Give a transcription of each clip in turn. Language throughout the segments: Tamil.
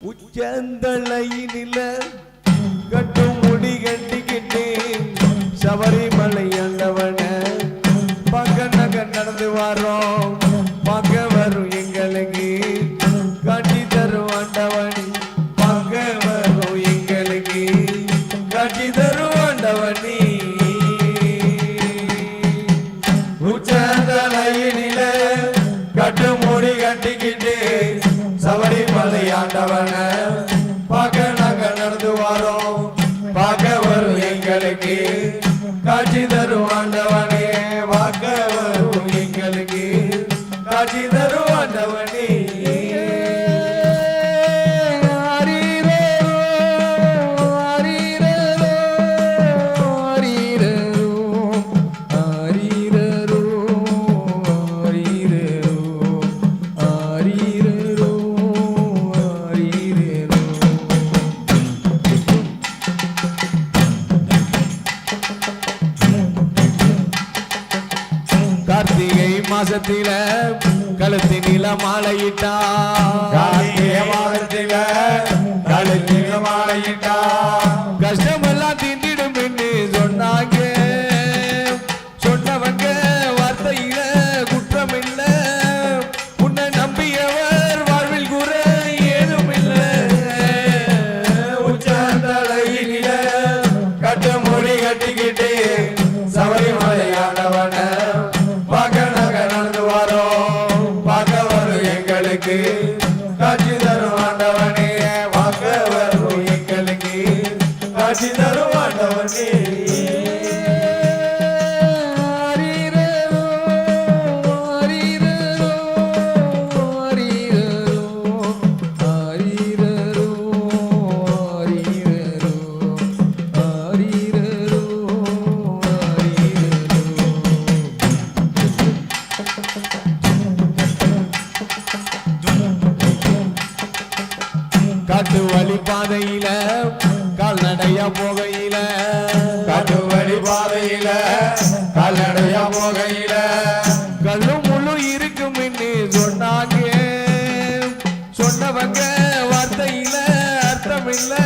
உச்சந்தலையினில கட்டும் முடி கட்டிக்கிட்டேன். சபரிமலை அல்லவன பக்க நக நடந்து வரோம் பக்க வரும் எங்களுக்கு காட்சி தரும் ஆண்டவனி. பார்க்க வரும் எங்களுக்கு காட்சி தரும் ஆண்டவனி. உச்சந்தலையினில கட்டு மூடி கட்டிக்கிட்டு சபரிமலை ஆண்டவன பார்க்க நாங்க நடந்து வரோம். பார்க்க வரும் எங்களுக்கு. காட்சி தரும் மாசத்தில கழுத்து நீல மாலையிட்டா. கார்த்திகை மாதத்தில கழுத்தில மாலையிட்டா. கஷ்டமெல்லாம் காட்டு வழி பாதையில கால்நடையா போகையில காட்டு பாதையில கால்நடையா போகையில. கல்லு முழு இருக்கும் சொன்னாங்க. சொன்னவங்க வார்த்தையில அர்த்தம் இல்லை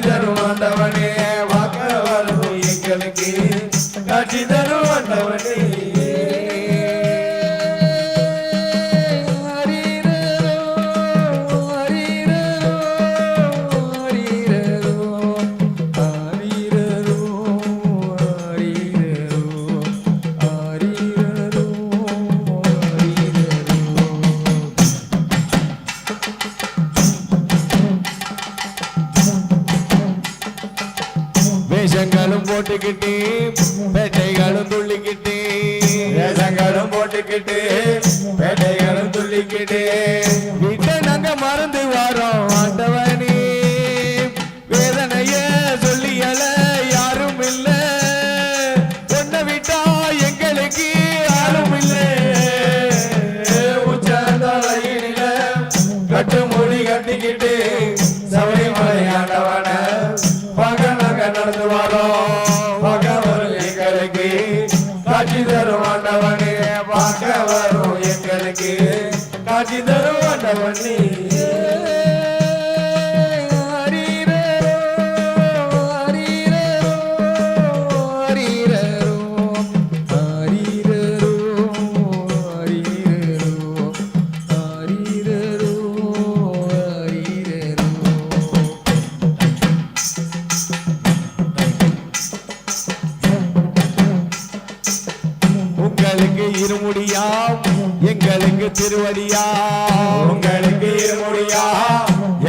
காட்சி போட்டுக்கிட்டு பெட்டைகளும் துள்ளிக்கிட்டு ரசங்களும் போட்டுக்கிட்டு. தரும் இருமுடியா? எங்களுக்கு திருவடியா? உங்களுக்கு இருமுடியா?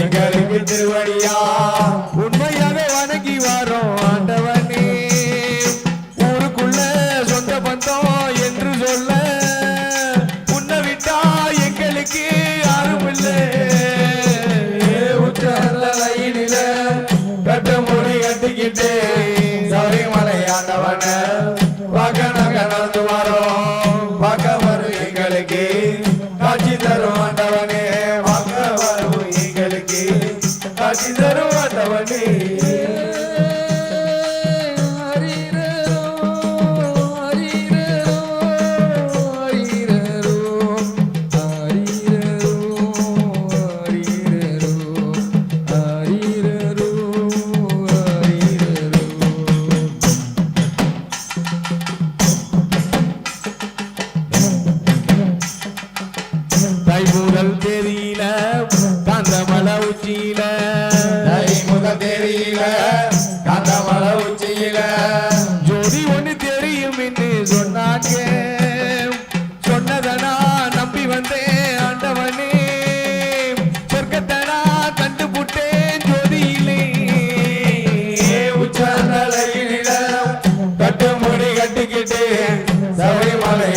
எங்களுக்கு திருவடியா? உண்மையாக வணங்கி வரோம் ஆண்டவனே. ஊருக்குள்ள சொந்த பந்தம் என்று சொல்ல உன்னை விட்டா எங்களுக்கு யாரும் இல்லை உச்சந்தலையினில கட்டு முடி கட்டிக்கிட்டு காட்சி தரும்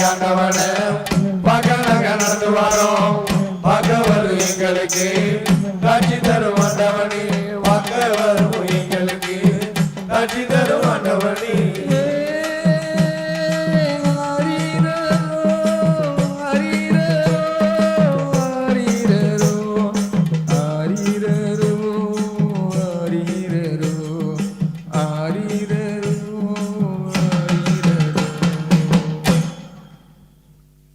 ஆண்டவன